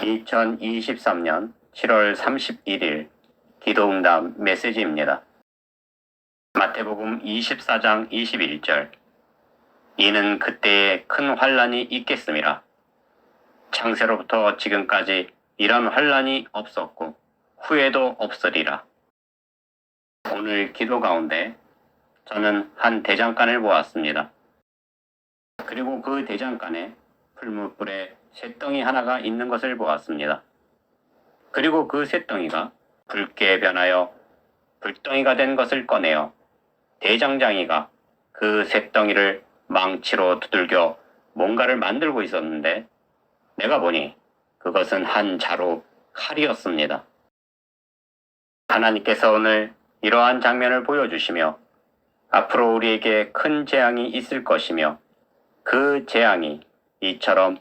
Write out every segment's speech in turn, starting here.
2023년 7월 31일 기도응답 메시지입니다. 마태복음 24장 21절 이는 그때에 큰 환란이 있겠음이라 창세로부터 지금까지 이런 환란이 없었고 후에도 없으리라. 오늘 기도 가운데 저는 한 대장간을 보았습니다. 그리고 그 대장간에 풀무불에 쇳덩이 하나가 있는 것을 보았습니다. 그리고 그 쇳덩이가 붉게 변하여 불덩이가 된 것을 꺼내어 대장장이가 그 쇳덩이를 망치로 두들겨 뭔가를 만들고 있었는데 내가 보니 그것은 한 자루 칼이었습니다. 하나님께서 오늘 이러한 장면을 보여주시며 앞으로 우리에게 큰 재앙이 있을 것이며 그 재앙이 이처럼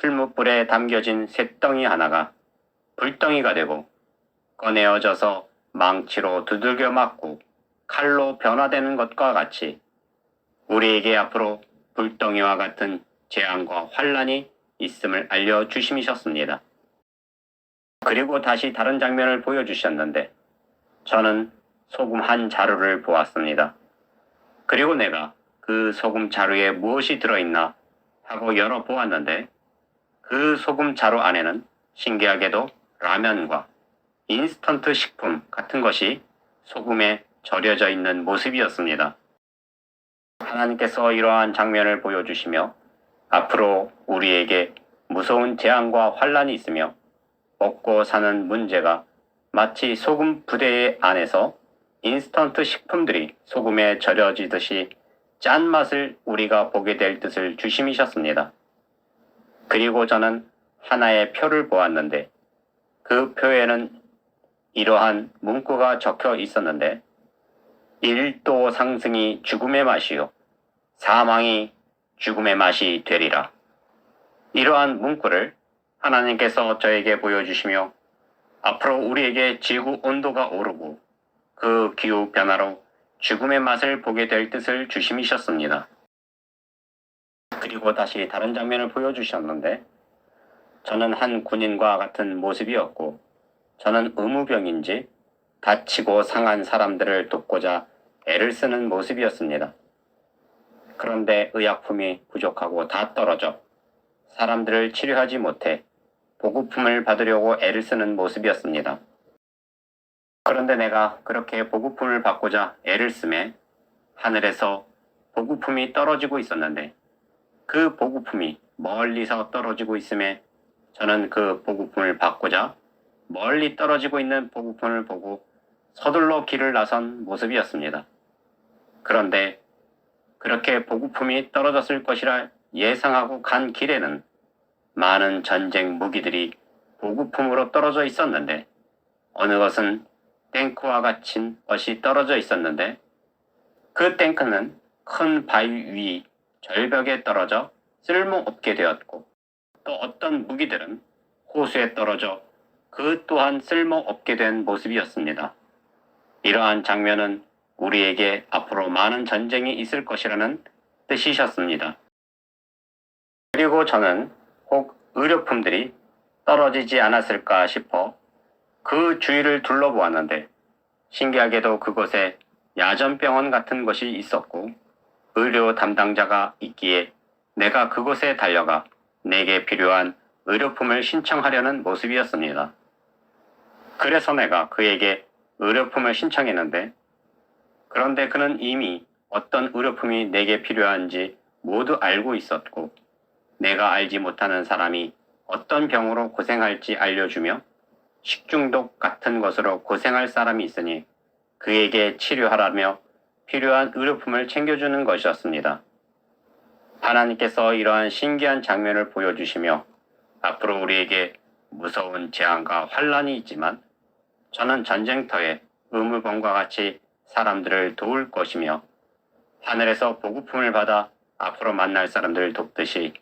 풀무불에 담겨진 쇳덩이 하나가 불덩이가 되고 꺼내어져서 망치로 두들겨 맞고 칼로 변화되는 것과 같이 우리에게 앞으로 불덩이와 같은 재앙과 환란이 있음을 알려 주심이셨습니다. 그리고 다시 다른 장면을 보여주셨는데 저는 소금 한 자루를 보았습니다. 그리고 내가 그 소금 자루에 무엇이 들어있나 하고 열어 보았는데 그 소금 자루 안에는 신기하게도 라면과 인스턴트 식품 같은 것이 소금에 절여져 있는 모습이었습니다. 하나님께서 이러한 장면을 보여주시며 앞으로 우리에게 무서운 재앙과 환란이 있으며 먹고 사는 문제가 마치 소금 부대 안에서 인스턴트 식품들이 소금에 절여지듯이 짠맛을 우리가 보게 될 뜻을 주심이셨습니다. 그리고 저는 하나의 표를 보았는데 그 표에는 이러한 문구가 적혀 있었는데 1도 상승이 죽음의 맛이요 사망이 죽음의 맛이 되리라. 이러한 문구를 하나님께서 저에게 보여주시며 앞으로 우리에게 지구 온도가 오르고 그 기후 변화로 죽음의 맛을 보게 될 뜻을 주심이셨습니다. 그리고 다시 다른 장면을 보여주셨는데 저는 한 군인과 같은 모습이었고 저는 의무병인지 다치고 상한 사람들을 돕고자 애를 쓰는 모습이었습니다. 그런데 의약품이 부족하고 다 떨어져 사람들을 치료하지 못해 보급품을 받으려고 애를 쓰는 모습이었습니다. 그런데 내가 그렇게 보급품을 받고자 애를 쓰매 하늘에서 보급품이 떨어지고 있었는데 그 보급품이 멀리서 떨어지고 있음에 저는 그 보급품을 받고자 멀리 떨어지고 있는 보급품을 보고 서둘러 길을 나선 모습이었습니다. 그런데 그렇게 보급품이 떨어졌을 것이라 예상하고 간 길에는 많은 전쟁 무기들이 보급품으로 떨어져 있었는데 어느 것은 탱크와 같은 것이 떨어져 있었는데 그 탱크는 큰 바위 위 절벽에 떨어져 쓸모없게 되었고 또 어떤 무기들은 호수에 떨어져 그 또한 쓸모없게 된 모습이었습니다. 이러한 장면은 우리에게 앞으로 많은 전쟁이 있을 것이라는 뜻이셨습니다. 그리고 저는 혹 의료품들이 떨어지지 않았을까 싶어 그 주위를 둘러보았는데 신기하게도 그곳에 야전병원 같은 것이 있었고 의료 담당자가 있기에 내가 그곳에 달려가 내게 필요한 의료품을 신청하려는 모습이었습니다. 그래서 내가 그에게 의료품을 신청했는데 그런데 그는 이미 어떤 의료품이 내게 필요한지 모두 알고 있었고 내가 알지 못하는 사람이 어떤 병으로 고생할지 알려주며 식중독 같은 것으로 고생할 사람이 있으니 그에게 치료하라며 필요한 의료품을 챙겨주는 것이었습니다. 하나님께서 이러한 신기한 장면을 보여주시며 앞으로 우리에게 무서운 재앙과 환란이 있지만 저는 전쟁터에 의무범과 같이 사람들을 도울 것이며 하늘에서 보급품을 받아 앞으로 만날 사람들을 돕듯이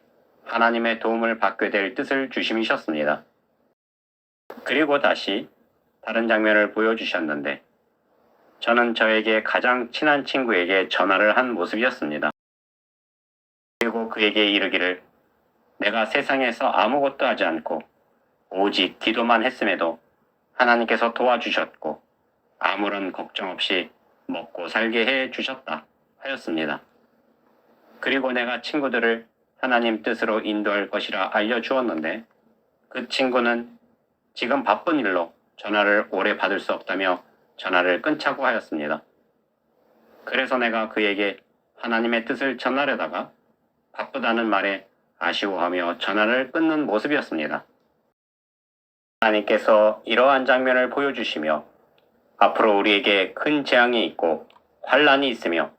하나님의 도움을 받게 될 뜻을 주심이셨습니다. 그리고 다시 다른 장면을 보여주셨는데 저는 저에게 가장 친한 친구에게 전화를 한 모습이었습니다. 그리고 그에게 이르기를 내가 세상에서 아무것도 하지 않고 오직 기도만 했음에도 하나님께서 도와주셨고 아무런 걱정 없이 먹고 살게 해 주셨다 하였습니다. 그리고 내가 친구들을 하나님 뜻으로 인도할 것이라 알려주었는데 그 친구는 지금 바쁜 일로 전화를 오래 받을 수 없다며 전화를 끊자고 하였습니다. 그래서 내가 그에게 하나님의 뜻을 전하려다가 바쁘다는 말에 아쉬워하며 전화를 끊는 모습이었습니다. 하나님께서 이러한 장면을 보여주시며 앞으로 우리에게 큰 재앙이 있고 환란이 있으며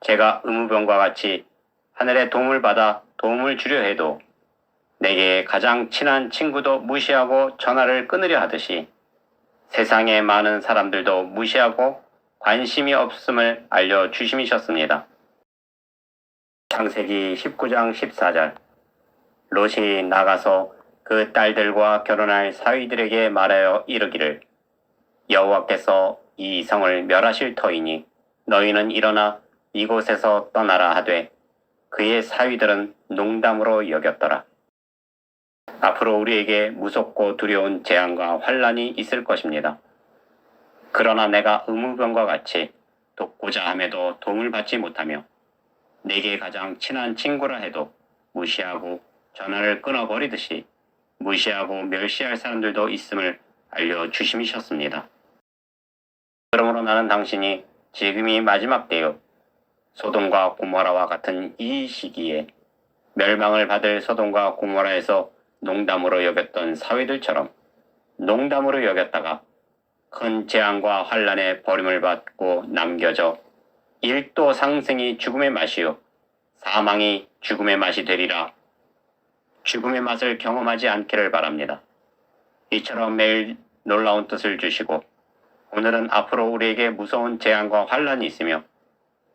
제가 의무병과 같이 하늘의 도움을 받아 도움을 주려 해도 내게 가장 친한 친구도 무시하고 전화를 끊으려 하듯이 세상의 많은 사람들도 무시하고 관심이 없음을 알려 주심이셨습니다. 창세기 19장 14절 롯이 나가서 그 딸들과 결혼할 사위들에게 말하여 이르기를 여호와께서 이 성을 멸하실 터이니 너희는 일어나 이곳에서 떠나라 하되 그의 사위들은 농담으로 여겼더라. 앞으로 우리에게 무섭고 두려운 재앙과 환란이 있을 것입니다. 그러나 내가 의무병과 같이 돕고자 함에도 도움을 받지 못하며 내게 가장 친한 친구라 해도 무시하고 전화를 끊어버리듯이 무시하고 멸시할 사람들도 있음을 알려주심이셨습니다. 그러므로 나는 당신이 지금이 마지막 때요. 소돔과 고모라와 같은 이 시기에 멸망을 받을 소돔과 고모라에서 농담으로 여겼던 사회들처럼 농담으로 여겼다가 큰 재앙과 환란에 버림을 받고 남겨져 일도 상승이 죽음의 맛이요 사망이 죽음의 맛이 되리라 죽음의 맛을 경험하지 않기를 바랍니다. 이처럼 매일 놀라운 뜻을 주시고 오늘은 앞으로 우리에게 무서운 재앙과 환란이 있으며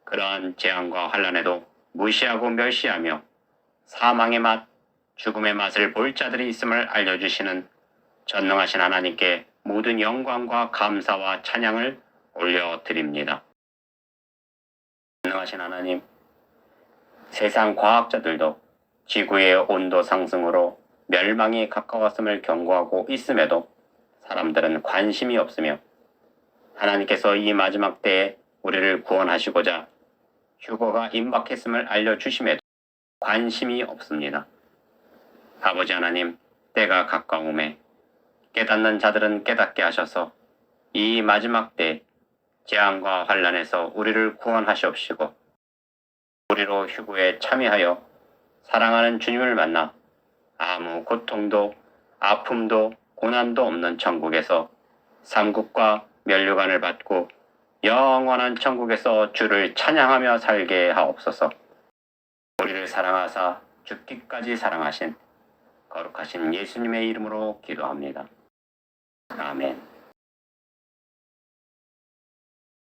그러한 재앙과 환란에도 무시하고 멸시하며 사망의 맛, 죽음의 맛을 볼 자들이 있음을 알려주시는 전능하신 하나님께 모든 영광과 감사와 찬양을 올려드립니다. 전능하신 하나님, 세상 과학자들도 지구의 온도 상승으로 멸망이 가까웠음을 경고하고 있음에도 사람들은 관심이 없으며 하나님께서 이 마지막 때에 우리를 구원하시고자 휴거가 임박했음을 알려주심에도 관심이 없습니다. 아버지 하나님, 때가 가까움에 깨닫는 자들은 깨닫게 하셔서 이 마지막 때 재앙과 환란에서 우리를 구원하시옵시고 우리로 휴구에 참여하여 사랑하는 주님을 만나 아무 고통도 아픔도 고난도 없는 천국에서 삼국과 면류관을 받고 영원한 천국에서 주를 찬양하며 살게 하옵소서. 우리를 사랑하사 죽기까지 사랑하신 거룩하신 예수님의 이름으로 기도합니다. 아멘.